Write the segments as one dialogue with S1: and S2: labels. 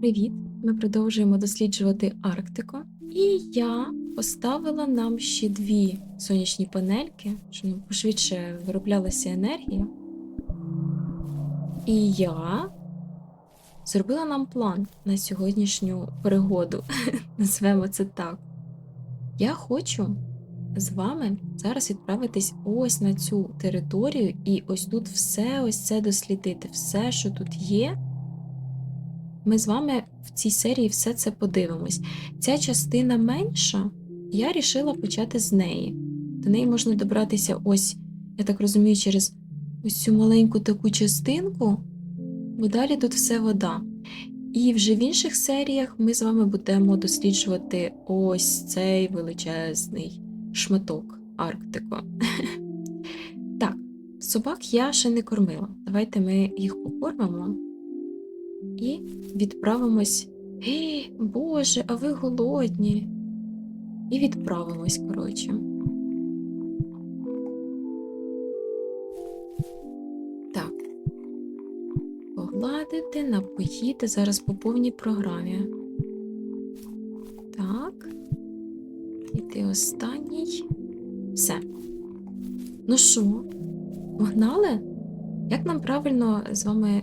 S1: Привіт! Ми продовжуємо досліджувати Арктику. І я поставила нам ще дві сонячні панельки, щоб нам пошвидше вироблялася енергія. І я зробила нам план на сьогоднішню пригоду. Назвемо це так. Я хочу з вами зараз відправитись ось на цю територію і ось тут все ось це дослідити, все, що тут є. Ми з вами в цій серії все це подивимось. Ця частина менша, я рішила почати з неї. До неї можна добратися ось, я так розумію, через ось цю маленьку таку частинку, бо далі тут все вода. І вже в інших серіях ми з вами будемо досліджувати ось цей величезний шматок Арктику. Так, собак я ще не кормила. Давайте ми їх покормимо і відправимось. Ей, Боже, а ви голодні. І відправимось, коротше. Так. Погладити, напоїти зараз по повній програмі. Так. І ти останній. Все. Ну що, погнали? Як нам правильно з вами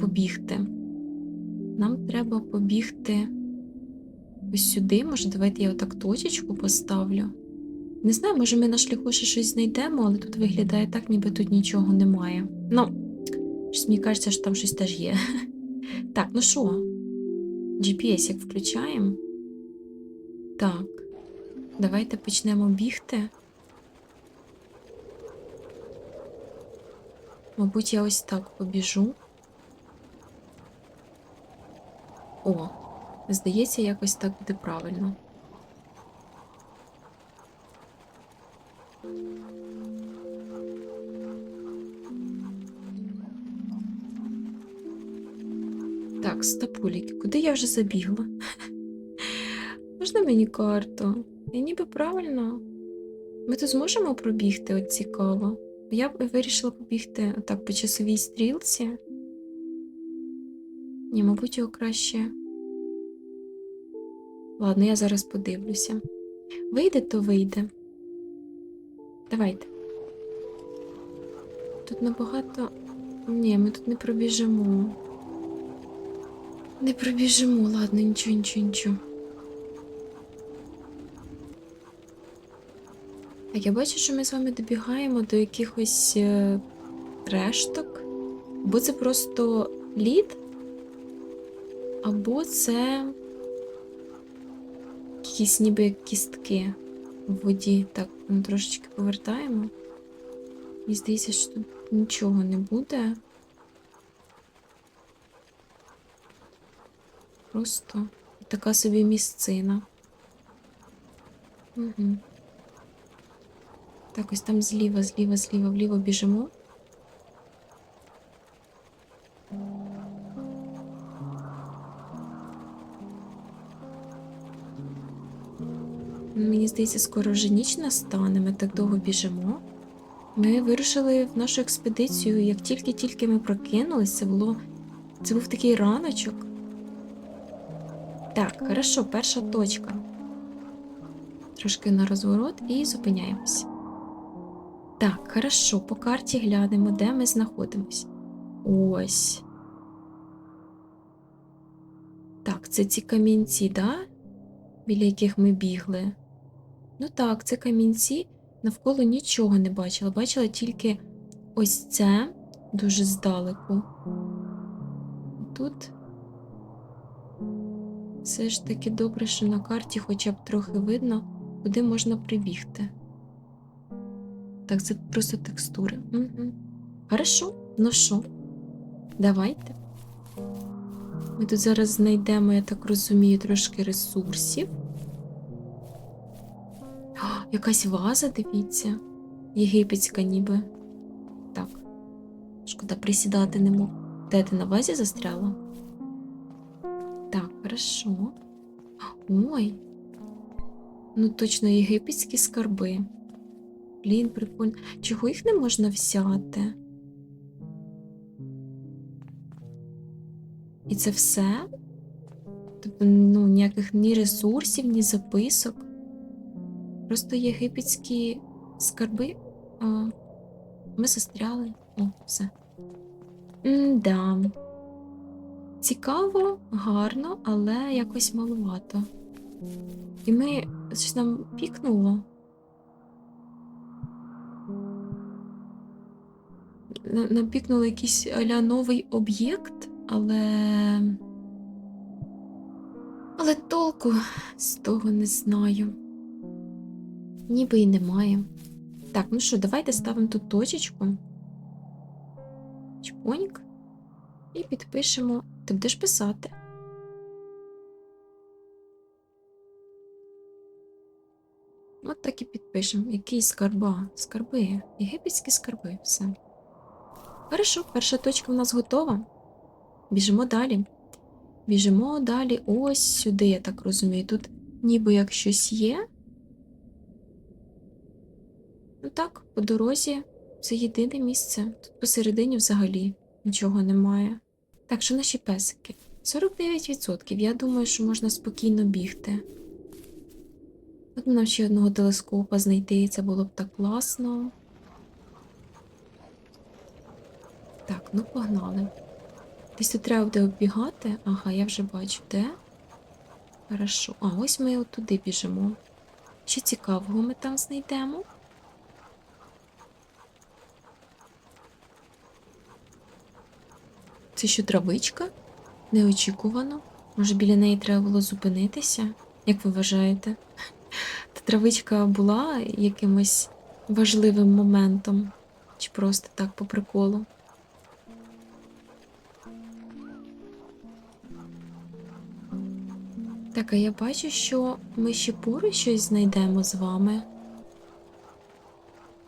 S1: побігти? Нам треба побігти ось сюди. Може, давайте я отак точечку поставлю. Не знаю, може ми на шляху ще щось знайдемо, але тут виглядає так, ніби тут нічого немає. Ну, мені кажеться, що там щось теж є. Так, ну що? GPS як включаємо. Так, давайте почнемо бігти. Мабуть, я ось так побіжу. О, здається, якось так буде правильно. Так, стапуліки, куди я вже забігла? Можна мені карту? Я ніби правильно. Ми тут зможемо пробігти, от цікаво. Я б вирішила побігти отак по часовій стрілці. Ні, мабуть, його краще. Ладно, я зараз подивлюся. Вийде, то вийде. Давайте. Тут набагато. Ні, ми тут не пробіжимо. Не пробіжимо, ладно, нічого, нічого, нічого. Так, я бачу, що ми з вами добігаємо до якихось е, решток. Бо це просто лід, або це якісь ніби кістки в воді. Так, ну, трошечки повертаємо. І здається, що тут нічого не буде. Просто така собі місцина. Угу. Так, ось там зліва, зліва, зліва, вліво біжимо. Здається, скоро вже ніч настане, ми так довго біжимо. Ми вирушили в нашу експедицію. Як тільки-тільки ми прокинулися, це було. Це був такий раночок. Так, хорошо, перша точка. Трошки на розворот і зупиняємось. Так, хорошо, по карті глянемо, де ми знаходимось. Ось. Так, це ці камінці, да? Біля яких ми бігли. Ну так, це камінці. Навколо нічого не бачила. Бачила тільки ось це дуже здалеку. Тут все ж таки добре, що на карті хоча б трохи видно, куди можна прибігти. Так, це просто текстури. Угу. Хорошо, ну що, давайте. Ми тут зараз знайдемо, я так розумію, трошки ресурсів. Якась ваза, дивіться, єгипетська ніби. Так, шкода присідати не можу. Де ти на вазі застряла? Так, хорошо. Ой. Ну, точно єгипетські скарби. Блін, прикольно. Чого їх не можна взяти? І це все? Тобто, ну, ніяких ні ресурсів, ні записок. Просто єгипетські скарби. А, ми застряли. О, все. М-да. Цікаво, гарно, але якось маловато. І ми щось нам пікнуло. Нам пікнуло якийсь аля новий об'єкт, але. Але толку з того не знаю. Ніби і немає. Так, ну що, давайте ставимо тут точечку. Чпоньк. І підпишемо. Ти будеш писати. От так і підпишемо. Які скарба? Скарби. Єгипетські скарби. Все. Хорошо, перша точка в нас готова. Біжимо далі. Біжимо далі ось сюди, я так розумію. Тут ніби як щось є. Ну так, по дорозі це єдине місце. Тут посередині взагалі нічого немає. Так, що наші песики? 49%. Я думаю, що можна спокійно бігти. От нам ще одного телескопа знайти, це було б так класно. Так, ну погнали. Десь тут треба буде оббігати. Ага, я вже бачу, де. Хорошо. А, ось ми от туди біжимо. Що цікавого ми там знайдемо? Це що травичка? Неочікувано. Може, біля неї треба було зупинитися? Як ви вважаєте? Та травичка була якимось важливим моментом? Чи просто так по приколу? Так, а я бачу, що ми ще поруч щось знайдемо з вами.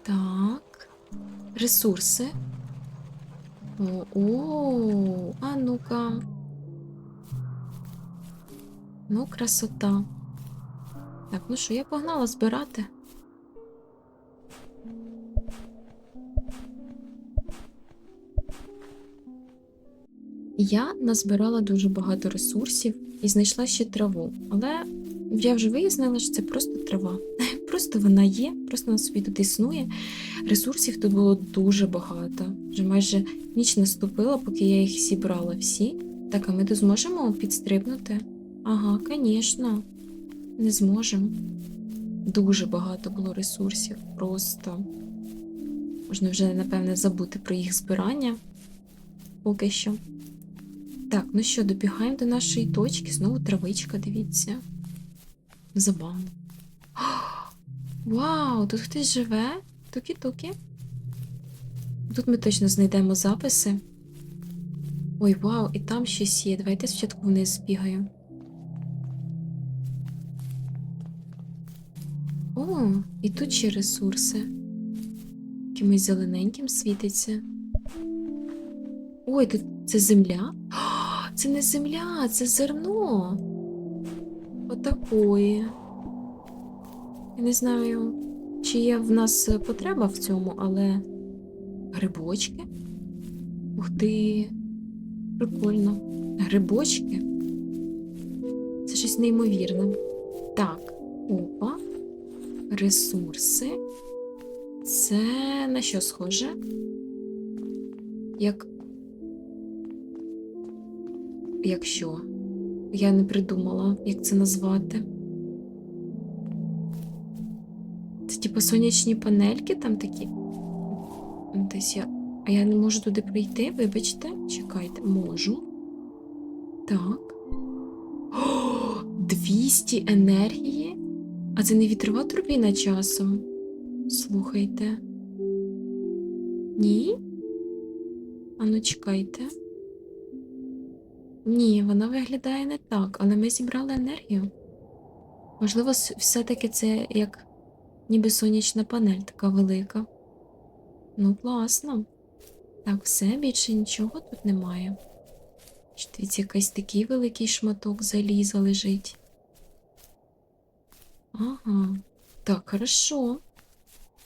S1: Так. Ресурси. О, о, а ну-ка. Ну, красота. Так, ну що, я погнала збирати. Я назбирала дуже багато ресурсів і знайшла ще траву, але я вже вияснила, що це просто трава. Просто вона є, просто вона собі тут існує. Ресурсів тут було дуже багато. Вже майже ніч наступила, поки я їх зібрала всі. Так, а ми тут зможемо підстрибнути? Ага, звісно, не зможемо. Дуже багато було ресурсів, просто можна вже, напевне, забути про їх збирання поки що. Так, ну що, добігаємо до нашої точки. Знову травичка, дивіться. Забавно. Вау, тут хтось живе. Тукі-тукі. Тут ми точно знайдемо записи. Ой, вау, і там щось є. Давайте спочатку вниз збігаю. О, і тут ще ресурси. Якимось зелененьким світиться. Ой, тут це земля? Це не земля, це зерно. Отакої. Я не знаю, чи є в нас потреба в цьому, але грибочки? Ух ти, прикольно. Грибочки? Це щось неймовірне. Так, опа. Ресурси. Це на що схоже? Як. Якщо. Я не придумала, як це назвати. Це типу сонячні панельки там такі. Десь я. А я не можу туди прийти, вибачте. Чекайте, можу. Так. О, 200 енергії. А це не вітрова турбіна часом. Слухайте. Ні? Ану, чекайте. Ні, вона виглядає не так, але ми зібрали енергію. Можливо, все-таки це як ніби сонячна панель така велика. Ну, класно. Так, все, більше нічого тут немає. Дивіться, якийсь такий великий шматок заліза лежить. Ага. Так, хорошо.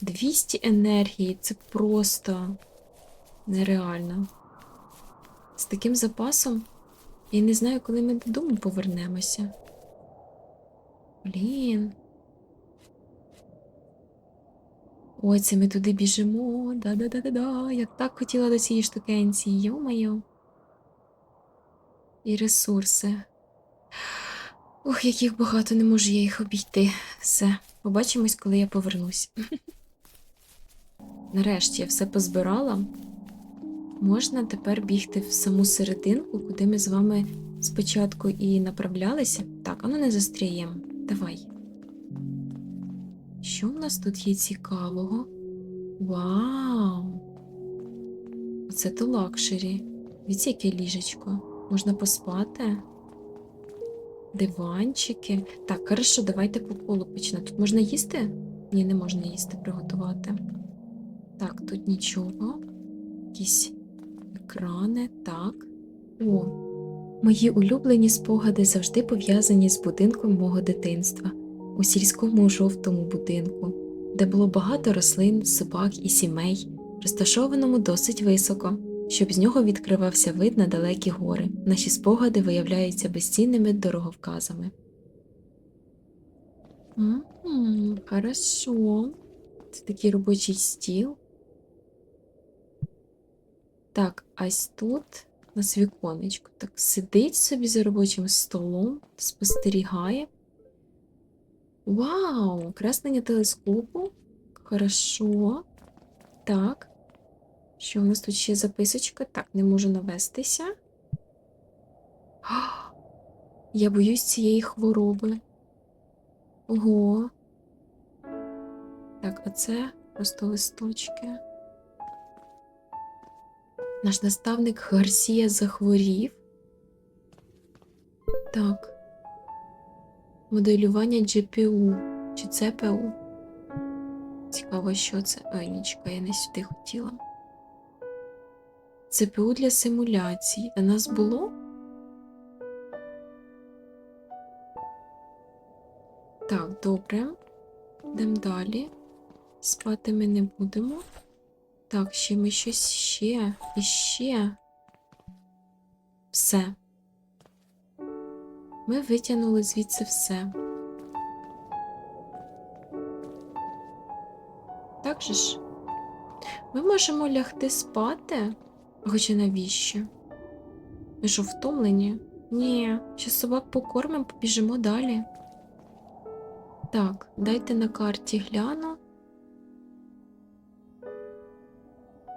S1: 200 енергії це просто нереально. З таким запасом Я не знаю, коли ми додому повернемося. Блін. Ой, це ми туди біжимо. Да-да-да-да-да. Я так хотіла до цієї штукенці, йо-моє. І ресурси. Ох, яких багато, не можу я їх обійти. Все, побачимось, коли я повернусь. Нарешті я все позбирала. Можна тепер бігти в саму серединку, куди ми з вами спочатку і направлялися. Так, а ну не застряємо. Давай. Що в нас тут є цікавого? Вау! Оце то лакшері. Дивіться, яке ліжечко. Можна поспати. Диванчики. Так, хорошо, давайте по колу почнемо. Тут можна їсти? Ні, не можна їсти приготувати. Так, тут нічого. Якісь екрани, так. О, мої улюблені спогади завжди пов'язані з будинком мого дитинства у сільському жовтому будинку, де було багато рослин, собак і сімей, розташованому досить високо, щоб з нього відкривався вид на далекі гори. Наші спогади виявляються безцінними дороговказами. Хорошо. Це такий робочий стіл. Так, а ось тут у нас віконечко. Так, сидить собі за робочим столом, спостерігає. Вау! Креслення телескопу. Хорошо. Так. Що у нас тут ще записочка? Так, не можу навестися. А, Я боюсь цієї хвороби. Ого. Так, а це просто листочки. Наш наставник Гарсія захворів. Так. Моделювання GPU чи CPU. Цікаво, що це. Ой, нічка, я не сюди хотіла. CPU для симуляцій. А нас було? Так, добре. Йдемо далі. Спати ми не будемо. Так, ще ми щось ще і ще. Все. Ми витягнули звідси все. Так же ж? Ми можемо лягти спати, хоча навіщо? Ми що, втомлені? Ні, ще собак покормимо, побіжимо далі. Так, дайте на карті гляну.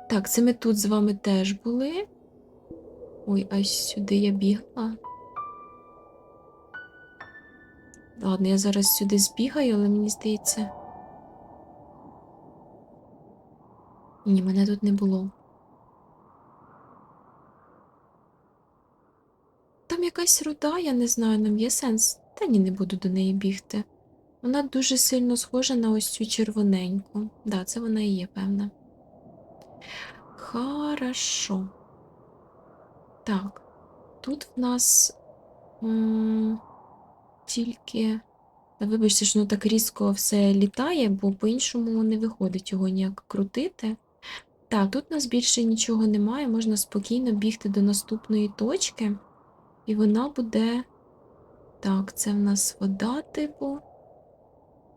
S1: Так, це ми тут з вами теж були. Ой, а сюди я бігла. Ладно, я зараз сюди збігаю, але мені здається. Ні, мене тут не було. Там якась руда, я не знаю, нам є сенс. Та ні, не буду до неї бігти. Вона дуже сильно схожа на ось цю червоненьку. Да, це вона і є, певна. Хорошо. Так, тут в нас м, тільки. Вибачте, що воно так різко все літає, бо по-іншому не виходить його ніяк крутити. Так, тут у нас більше нічого немає, можна спокійно бігти до наступної точки, і вона буде. Так, це в нас вода, типу.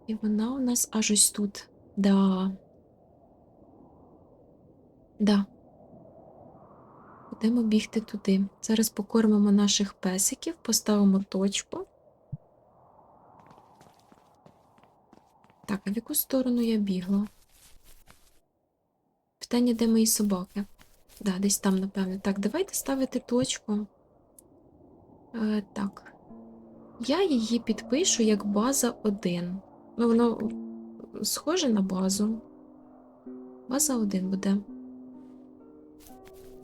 S1: І вона у нас аж ось тут. Да. Да. Будемо бігти туди. Зараз покормимо наших песиків, поставимо точку. Так, а в яку сторону я бігла? Питання, де мої собаки? Да, десь там, напевно. Так, давайте ставити точку. Е, так. Я її підпишу як база 1. Ну, воно схоже на базу. База 1 буде.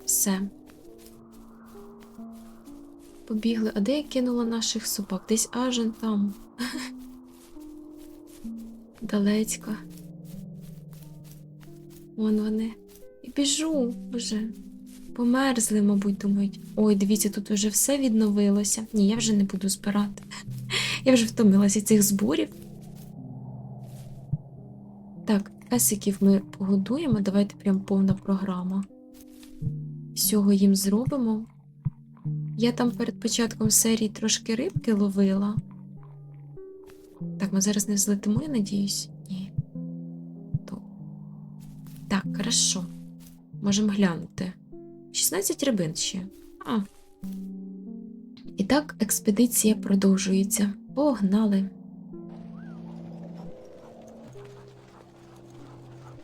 S1: Все. Побігли. А де я кинула наших собак? Десь ажен там. Далецько. Вон вони. І біжу вже. Померзли, мабуть, думають. Ой, дивіться, тут вже все відновилося. Ні, я вже не буду збирати. Я вже втомилася цих зборів. Так, песиків ми погодуємо. Давайте прям повна програма. Всього їм зробимо. Я там перед початком серії трошки рибки ловила. Так, ми зараз не взлетимо, я надіюсь? Ні. То. Так, хорошо. Можемо глянути. 16 рибин ще. А. І так, експедиція продовжується. Погнали.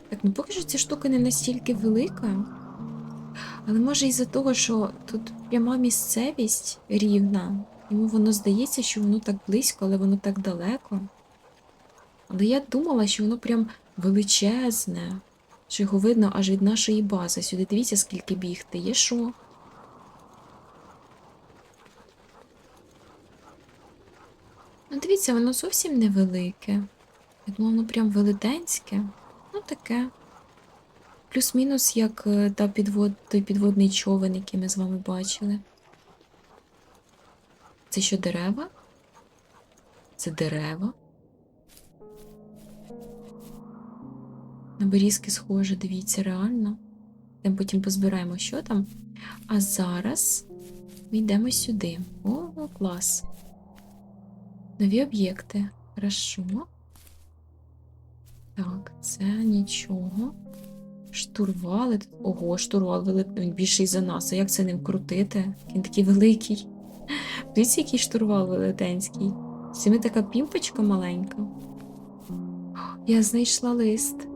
S1: Так, ну поки що ця штука не настільки велика. Але може із-за того, що тут пряма місцевість рівна, йому воно здається, що воно так близько, але воно так далеко. Але я думала, що воно прям величезне, що його видно аж від нашої бази. Сюди дивіться, скільки бігти. Є що? Ну, дивіться, воно зовсім невелике. Я думала, воно прям велетенське. Ну, таке. Плюс-мінус, як е, та підвод, той підводний човен, який ми з вами бачили. Це що дерева? Це дерева. На берізки схоже, дивіться, реально. Там потім позбираємо, що там. А зараз ми йдемо сюди. О, клас. Нові об'єкти. Хорошо. Так, це нічого. Штурвали. Ого, штурвал великий. Він більший за нас. А як це ним крутити? Він такий великий. Дивіться, який штурвал велетенський. Це ми така пімпочка маленька. Я знайшла лист.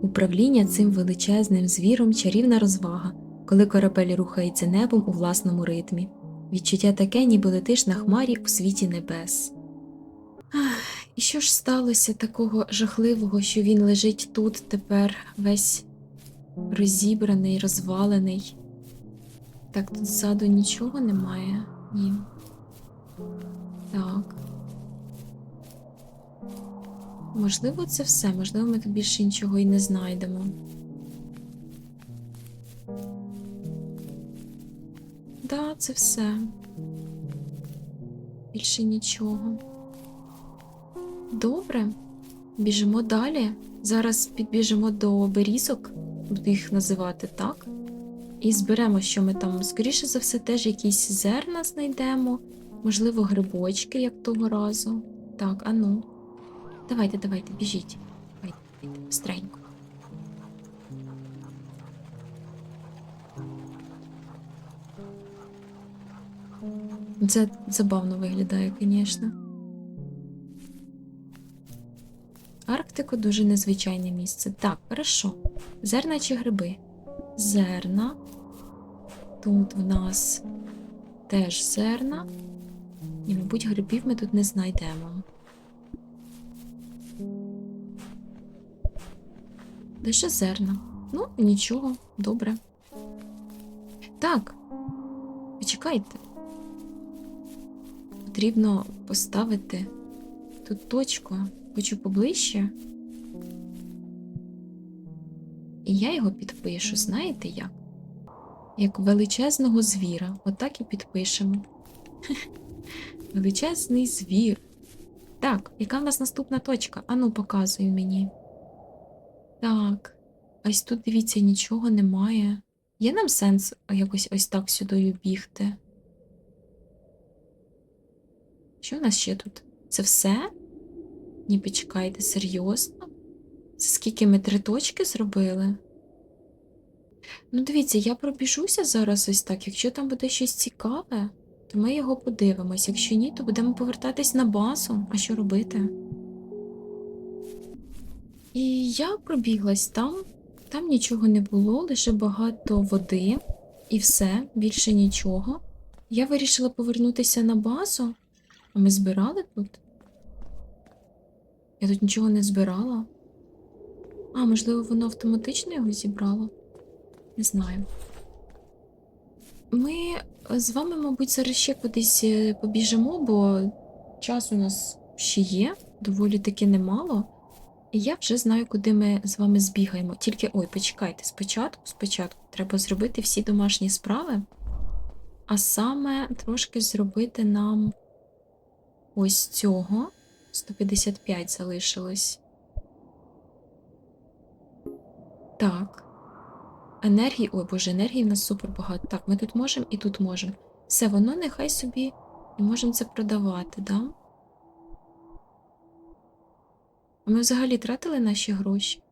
S1: Управління цим величезним звіром чарівна розвага, коли корабель рухається небом у власному ритмі. Відчуття таке, ніби летиш на хмарі у світі небес. Ах, і що ж сталося такого жахливого, що він лежить тут тепер весь розібраний, розвалений? Так, тут ззаду нічого немає? Ні. Так. Можливо, це все. Можливо, ми тут більше нічого і не знайдемо. Да, це все. Більше нічого. Добре. Біжимо далі. Зараз підбіжимо до берізок, буду їх називати так. І зберемо, що ми там, скоріше за все, теж якісь зерна знайдемо, можливо, грибочки, як того разу. Так, а ну. Давайте, давайте, біжіть. Давайте, давайте, быстренько. Це забавно виглядає, звісно. Арктику дуже незвичайне місце. Так, хорошо. Зерна чи гриби? Зерна. Тут в нас теж зерна. І, мабуть, грибів ми тут не знайдемо. Лише зерна. Ну, нічого, добре. Так. Почекайте. Потрібно поставити тут точку. Хочу поближче. І я його підпишу, знаєте як? Як величезного звіра. Отак і підпишемо. Величезний звір. Так, яка в нас наступна точка? Ану, показуй мені. Так, ось тут, дивіться, нічого немає. Є нам сенс якось ось так сюди бігти? Що в нас ще тут? Це все? Ні, почекайте, серйозно? Це скільки ми три точки зробили? Ну, дивіться, я пробіжуся зараз ось так. Якщо там буде щось цікаве, то ми його подивимось. Якщо ні, то будемо повертатись на базу. А що робити? І я пробіглась там, там нічого не було, лише багато води і все, більше нічого. Я вирішила повернутися на базу. А ми збирали тут? Я тут нічого не збирала. А, можливо, воно автоматично його зібрало? Не знаю. Ми з вами, мабуть, зараз ще кудись е, побіжимо, бо час у нас ще є, доволі таки немало. І я вже знаю, куди ми з вами збігаємо. Тільки ой, почекайте, спочатку, спочатку треба зробити всі домашні справи, а саме трошки зробити нам ось цього. 155 залишилось. Так. Енергії. Ой, боже, енергії в нас супер багато. Так, ми тут можемо і тут можемо. Все, воно нехай собі і можемо це продавати, да? А ми взагалі тратили наші гроші.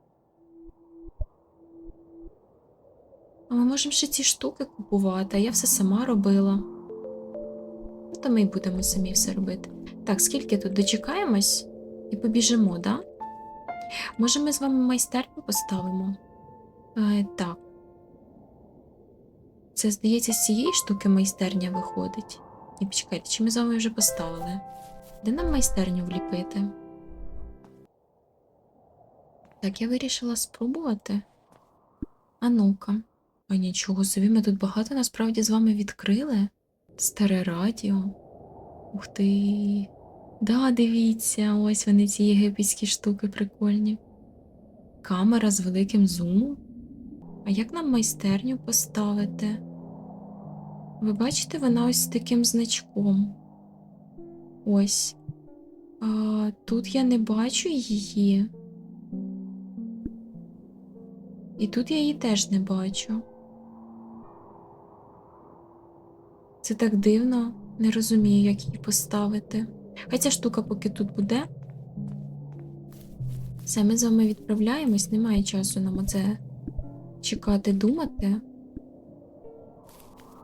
S1: А ми можемо ще ці штуки купувати, а я все сама робила. То ми й будемо самі все робити. Так, скільки тут дочекаємось і побіжимо, да? Може, ми з вами майстерню поставимо? Е, так. Це, здається, з цієї штуки майстерня виходить. І почекайте, чи ми з вами вже поставили? Де нам майстерню вліпити? Так, я вирішила спробувати. А ну-ка. А нічого собі, ми тут багато насправді з вами відкрили. Старе радіо. Ух ти. Да, дивіться, ось вони ці єгипетські штуки прикольні. Камера з великим зумом. А як нам майстерню поставити? Ви бачите, вона ось таким значком. Ось. А, тут я не бачу її. І тут я її теж не бачу. Це так дивно, не розумію, як її поставити. Хай ця штука поки тут буде. Все, ми з вами відправляємось, немає часу нам оце чекати, думати.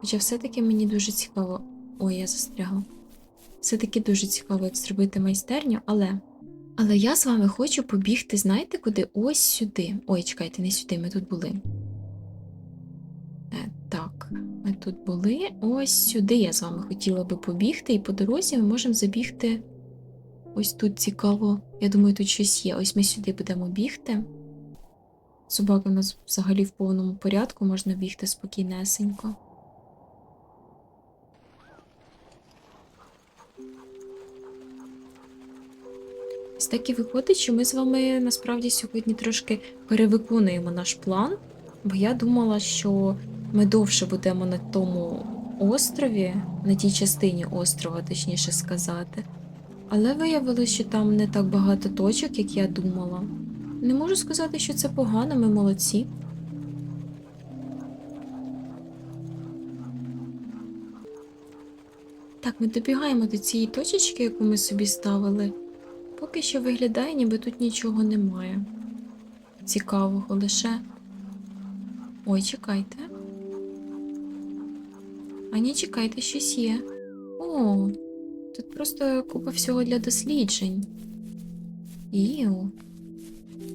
S1: Хоча все-таки мені дуже цікаво. Ой, я застрягла. Все-таки дуже цікаво, як зробити майстерню, але. Але я з вами хочу побігти, знаєте куди? Ось сюди. Ой, чекайте, не сюди, ми тут були. Е, так, ми тут були. Ось сюди я з вами хотіла би побігти, і по дорозі ми можемо забігти. Ось тут цікаво. Я думаю, тут щось є. Ось ми сюди будемо бігти. Собака у нас взагалі в повному порядку, можна бігти спокійнесенько. Ось так і виходить, що ми з вами насправді сьогодні трошки перевиконуємо наш план, бо я думала, що ми довше будемо на тому острові, на тій частині острова, точніше сказати. Але виявилося, що там не так багато точок, як я думала. Не можу сказати, що це погано, ми молодці. Ми добігаємо до цієї точечки, яку ми собі ставили. Поки що виглядає, ніби тут нічого немає. Цікавого лише. Ой, чекайте. А ні, чекайте, щось є. О, тут просто купа всього для досліджень. Іу.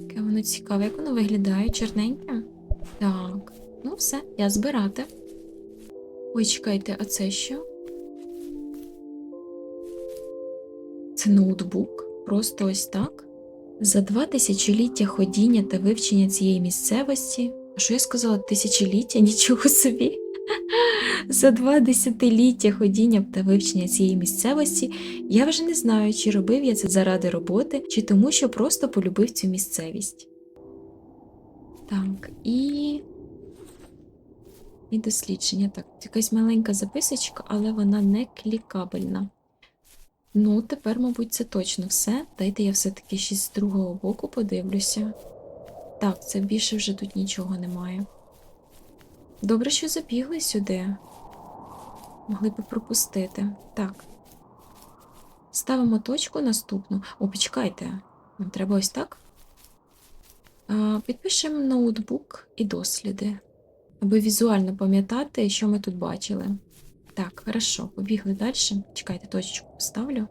S1: Яке воно цікаве, як воно виглядає чорненьке? Так, ну все, я збирати. Ой, чекайте, а це що? Це ноутбук? Просто ось так? За два тисячоліття ходіння та вивчення цієї місцевості. А що я сказала тисячоліття? Нічого собі. За два десятиліття ходіння та вивчення цієї місцевості я вже не знаю, чи робив я це заради роботи, чи тому, що просто полюбив цю місцевість. Так, і. І дослідження. Так, якась маленька записочка, але вона не клікабельна. Ну, тепер, мабуть, це точно все. Дайте я все-таки ще з другого боку подивлюся. Так, це більше вже тут нічого немає. Добре, що забігли сюди. Могли би пропустити. Так. Ставимо точку наступну. О, почекайте. Нам треба ось так. А, Підпишемо ноутбук і досліди, аби візуально пам'ятати, що ми тут бачили. Так, хорошо, побігли далі. Чекайте, точечку поставлю.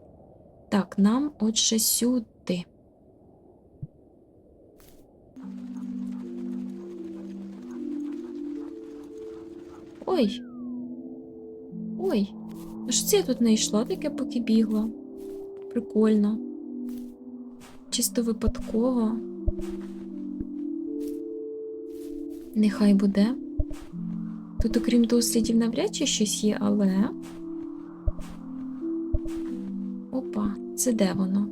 S1: Так, нам отже сюди. Ой. Ой, а що це я тут не йшла таке, поки бігла? Прикольно. Чисто випадково. Нехай буде. Тут, окрім дослідів, навряд чи щось є, але. Опа, це де воно?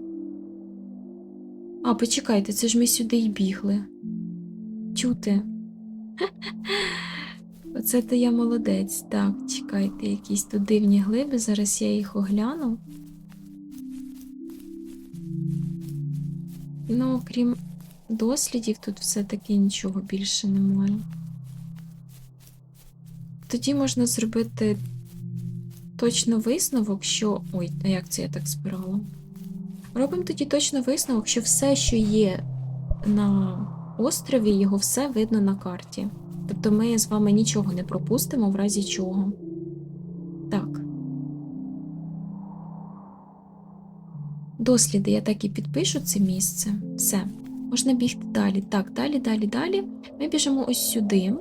S1: А, почекайте, це ж ми сюди й бігли. Чути. Оце то я молодець. Так, чекайте, якісь тут дивні глиби, зараз я їх огляну. Ну, окрім дослідів, тут все-таки нічого більше немає. Тоді можна зробити точно висновок, що. Ой, а як це я так збирала? Робимо тоді точно висновок, що все, що є на острові, його все видно на карті. Тобто ми з вами нічого не пропустимо, в разі чого. Так. Досліди я так і підпишу це місце. Все. Можна бігти далі. Так, далі, далі, далі. Ми біжимо ось сюди.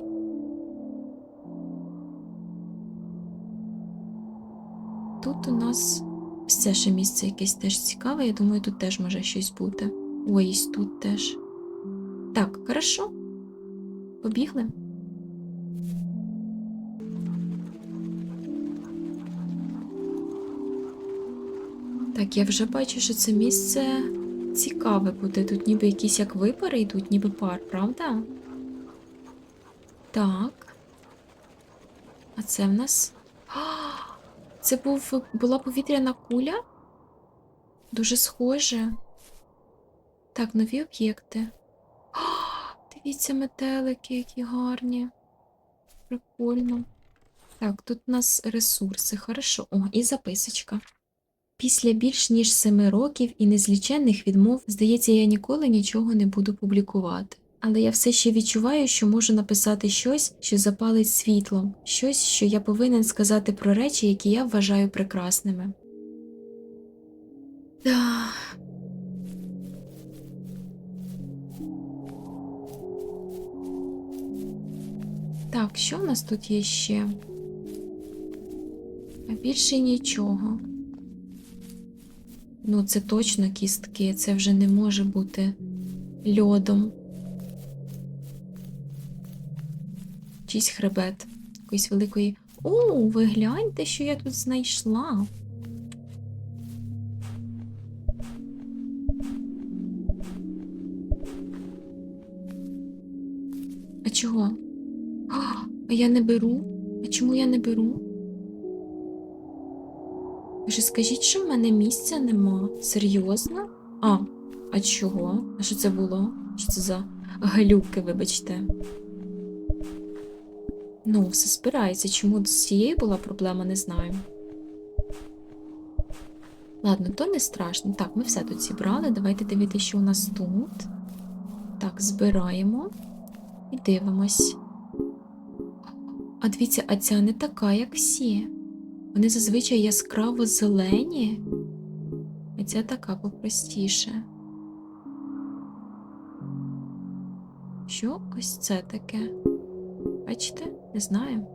S1: У нас це ще місце якесь теж цікаве. Я думаю, тут теж може щось бути. Ось тут теж. Так, хорошо. Побігли. Так, я вже бачу, що це місце цікаве буде. Тут ніби якісь як випари йдуть, ніби пар, правда? Так. А це в нас. Це був, була повітряна куля? Дуже схоже. Так, нові об'єкти. Дивіться, метелики, які гарні. Прикольно. Так, тут у нас ресурси, хорошо. О, і записочка. Після більш ніж семи років і незліченних відмов, здається, я ніколи нічого не буду публікувати. Але я все ще відчуваю, що можу написати щось, що запалить світло, щось, що я повинен сказати про речі, які я вважаю прекрасними. Да. Так, що в нас тут є ще? А більше нічого. Ну, це точно кістки, це вже не може бути льодом. Чийсь хребет якоїсь великої. О, ви гляньте, що я тут знайшла. А чого? А, я не беру? А чому я не беру? Ви ж скажіть, що в мене місця нема. Серйозно? А, а чого? А що це було? Що це за глюки, вибачте? Ну, все спирається. Чому з цією була проблема, не знаю. Ладно, то не страшно. Так, ми все тут зібрали. Давайте дивитися, що у нас тут. Так, збираємо і дивимось. А дивіться, а ця не така, як всі. Вони зазвичай яскраво зелені, а ця така попростіше. Що ось це таке? Бачите? Не знаю.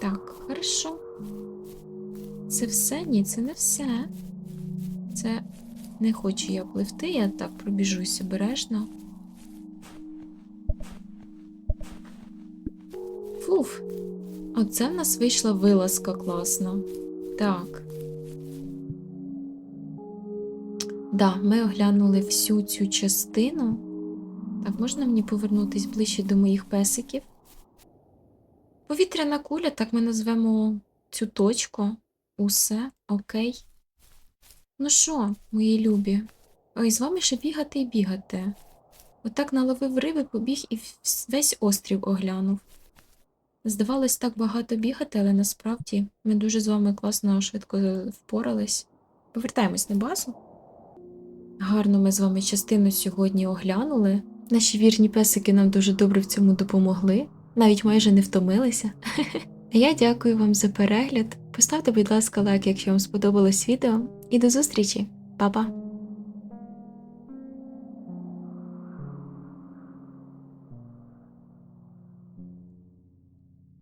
S1: Так, хорошо. Це все? Ні, це не все. Це не хочу я пливти, я так пробіжусь обережно. Фуф, оце в нас вийшла вилазка класна. Так. Да, ми оглянули всю цю частину. Так, можна мені повернутись ближче до моїх песиків? Повітряна куля, так ми назвемо цю точку. Усе окей. Ну що, мої любі? Ой, з вами ще бігати і бігати. Отак наловив риби, побіг і весь острів оглянув. Здавалось, так багато бігати, але насправді ми дуже з вами класно швидко впорались. Повертаємось на базу. Гарно ми з вами частину сьогодні оглянули. Наші вірні песики нам дуже добре в цьому допомогли, навіть майже не втомилися. Я дякую вам за перегляд. Поставте, будь ласка, лайк, якщо вам сподобалось відео, і до зустрічі, Па-па!